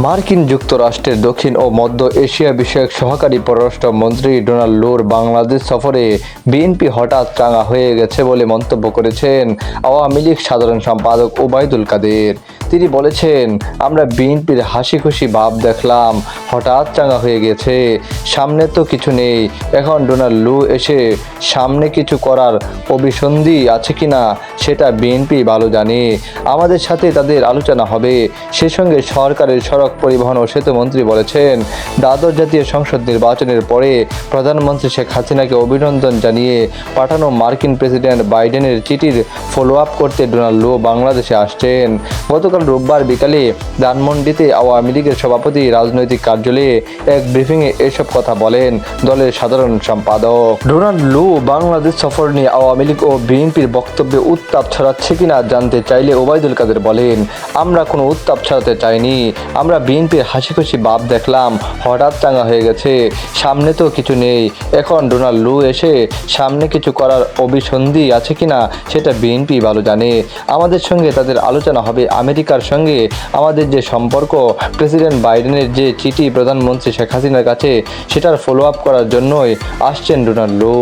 মার্কিন যুক্তরাষ্ট্রের দক্ষিণ ও মধ্য এশিয়া বিষয়ক সহকারী পররাষ্ট্র মন্ত্রী ডোনাল্ড লুর বাংলাদেশ সফরে বিএনপি হঠাৎ চাঙা হয়ে গেছে বলে মন্তব্য করেছেন আওয়ামী লীগ সাধারণ সম্পাদক ওবায়দুল কাদের। তিনি বলেছেন, আমরা বিএনপির হাসি খুশি ভাব দেখলাম, হঠাৎ চাঙা হয়ে গেছে, সামনে তো কিছু নেই, এখন ডোনাল্ড লু এসে সামনে কিছু করার অভিসন্ধি আছে কি না সেটা বিএনপি ভালো জানে। আমাদের সাথে তাদের আলোচনা হবে। সে সঙ্গে সরকারের সড়ক পরিবহন ও সেতু মন্ত্রী বলেছেন, দ্বাদশ জাতীয় সংসদ নির্বাচনের পরে প্রধানমন্ত্রী শেখ হাসিনাকে অভিনন্দন জানিয়ে পাঠানো মার্কিন প্রেসিডেন্ট বাইডেনের চিঠির ফলো আপ করতে ডোনাল্ড লু বাংলাদেশে আসছেন। গতকাল রোববার বিকালে ধানমন্ডিতে আওয়ামী লীগের সভাপতি রাজনৈতিক কার্যালয়ে এক ব্রিফিংয়ে এসব কথা বলেন দলের সাধারণ সম্পাদক। ডোনাল্ড লু বাংলাদেশ সফর নিয়ে আওয়ামী লীগ ও বিএনপির বক্তব্যে উত্তাপ ছড়াচ্ছে কিনা জানতে চাইলে ওবায়দুল কাদের বলেন, আমরা কোনো উত্তাপ ছড়াতে চাইনি। আমরা বিএনপির হাসি খুশি ভাব দেখলাম। হঠাৎ চাঙ্গা হয়ে গেছে। সামনে তো কিছু নেই। এখন ডোনাল্ড লু এসে সামনে কিছু করার অভিসন্ধি আছে কিনা সেটা বিএনপি ভালো জানে। আমাদের সঙ্গে তাদের আলোচনা হবে আমেরিকার সঙ্গে আমাদের যে সম্পর্ক, প্রেসিডেন্ট বাইডেনের যে চিঠি প্রধানমন্ত্রী শেখ হাসিনার কাছে, সেটার ফলো আপ করার জন্যই আসছেন ডোনাল্ড লু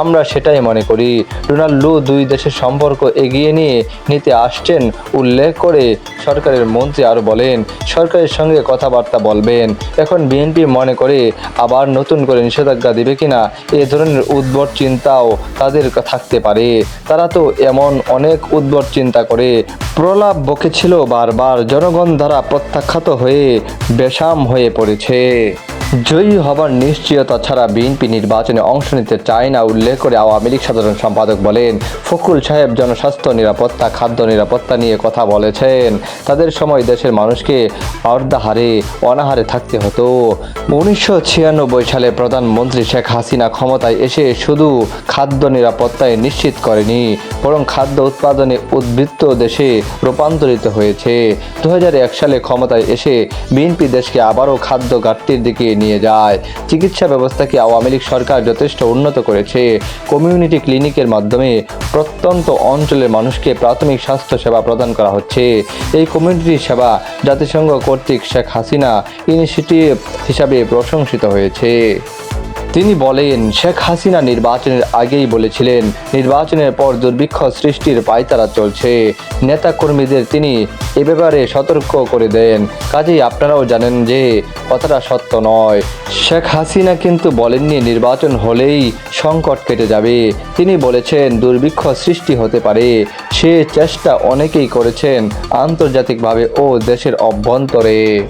আমরা সেটাই মনে করি। ডোনাল্ড লু দুই দেশের সম্পর্ক এগিয়ে নিয়ে নিতে আসছেন, উল্লেখ করে সরকারের মন্ত্রী আরও বলেন, সরকারের সঙ্গে কথাবার্তা বলবেন। এখন বিএনপি মনে করে আবার নতুন করে নিষেধাজ্ঞা দেবে কিনা, এ ধরনের উদ্ভট চিন্তাও তাদের থাকতে পারে। তারা তো এমন অনেক উদ্ভট চিন্তা করে। প্রলাপ বকেছিল বারবার জনগণ দ্বারা প্রত্যাখ্যাত হয়ে বেসাম হয়ে পড়েছে। জয়ী হবার নিশ্চয়তা ছাড়া বিএনপি নির্বাচনে অংশ নিতে চায় না, উল্লেখ করে আওয়ামী লীগ সাধারণ সম্পাদক বলেন। ফখরুল সাহেব জনস্বাস্থ্য, নিরাপত্তা, খাদ্য নিরাপত্তা নিয়ে কথা বলেছেন। তাদের সময় দেশের মানুষকে অর্ধাহারে, অনাহারে থাকতে হতো। উনিশশো ছিয়ানব্বই সালে প্রধানমন্ত্রী শেখ হাসিনা ক্ষমতায় এসে শুধু খাদ্য নিরাপত্তায় নিশ্চিত করেনি, বরং খাদ্য উৎপাদনে উদ্বৃত্ত দেশে রূপান্তরিত হয়েছে। দু হাজার এক সালে ক্ষমতায় এসে বিএনপি দেশকে আবারও খাদ্য ঘাটতির দিকে নিয়ে যায়। চিকিৎসা ব্যবস্থাকে আওয়ামী লীগ সরকার যথেষ্ট উন্নত করেছে। কমিউনিটি ক্লিনিকের মাধ্যমে প্রত্যন্ত অঞ্চলের মানুষকে প্রাথমিক স্বাস্থ্য সেবা প্রদান করা হচ্ছে। এই কমিউনিটি সেবা জাতিসংঘ কর্তৃক শেখ হাসিনা ইনিশিয়েটিভ হিসাবে প্রশংসিত হয়েছে। তিনি বলেন, শেখ হাসিনা নির্বাচনের আগেই বলেছিলেন, নির্বাচনের পর দুর্ভিক্ষ সৃষ্টির পায়তারা চলছে। নেতা কর্মীদের তিনি এ ব্যাপারে সতর্ক করে দেন। কাজেই আপনারাও জানেন যে, কথাটা সত্য নয়। শেখ হাসিনা কিন্তু বলেননি নির্বাচন হলেই সংকট কেটে যাবে। তিনি বলেছেন, দুর্ভিক্ষ সৃষ্টি হতে পারে। সে চেষ্টা অনেকেই করেছেন আন্তর্জাতিকভাবে ও দেশের অভ্যন্তরে।